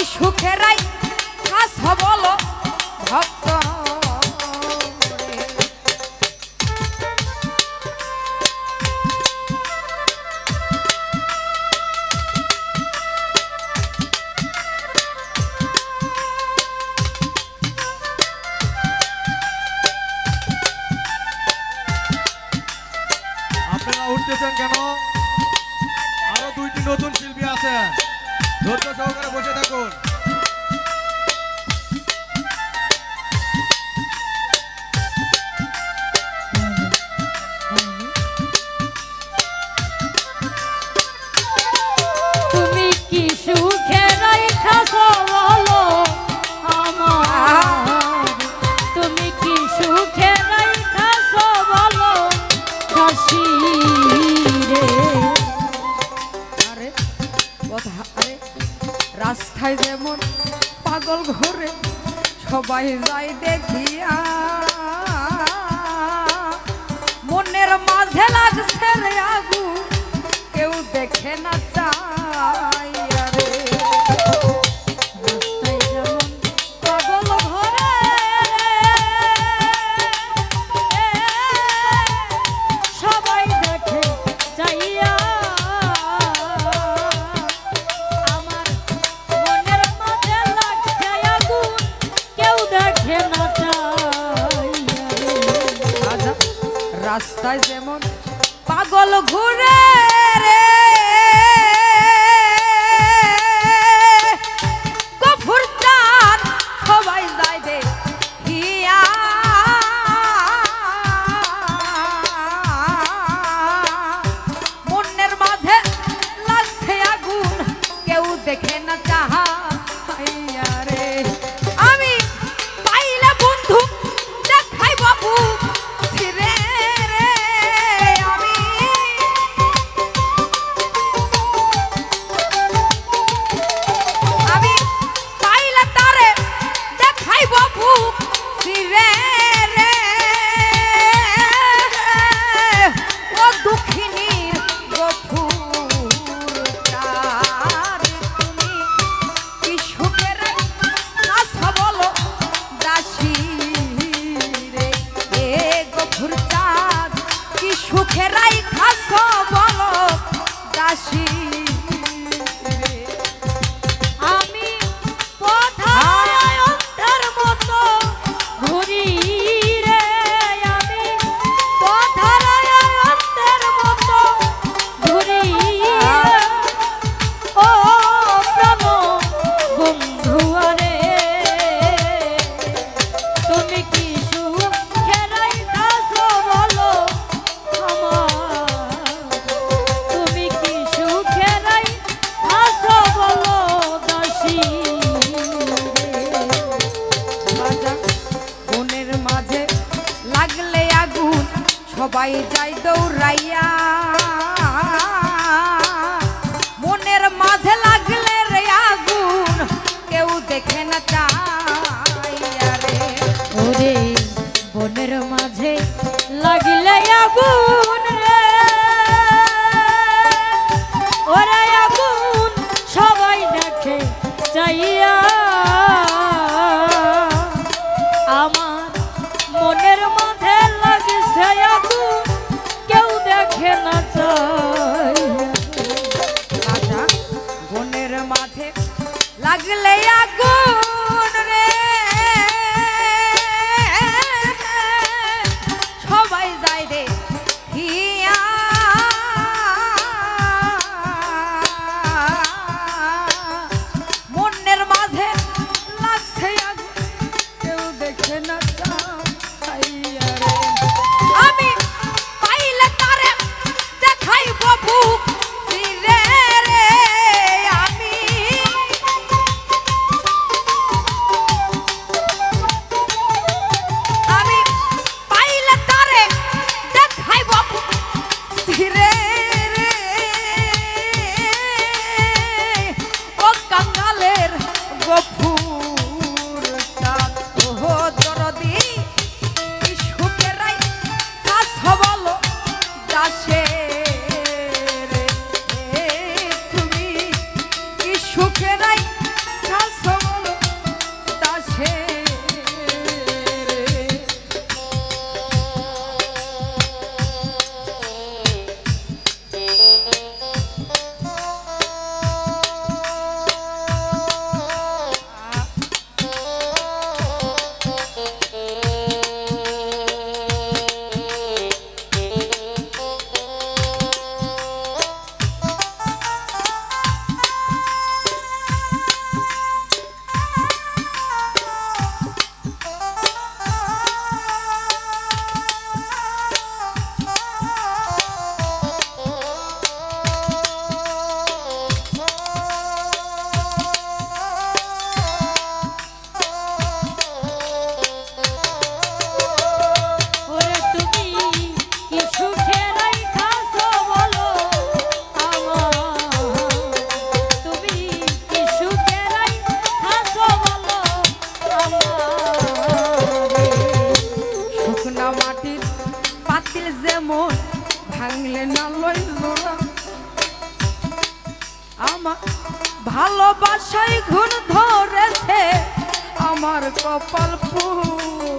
এই আপনারা উঠতেছেন কেন? আরও দুইটি নতুন শিল্পী আছে। ধৈর্য সহকারে বসে থাকুন। সবাই যেমন পাগল ঘরে, সবাই যায় দেখিয়া। মনের মাঝে লাগছে রে আগু কেউ দেখে না চায়। রাস্তায় যেমন পাগল ঘুরে সবাই যাই দৌড়াইয়া। মনের মাঝে লাগলে রে আগুন, কেউ দেখে না চাইয়া রে। ওরে বনের মাঝে লাগলে আগুন। যেমন ভাঙলে না লই জোড়া আমার ভালোবাসায় ঘুর ধরেছে আমার কপাল ফুল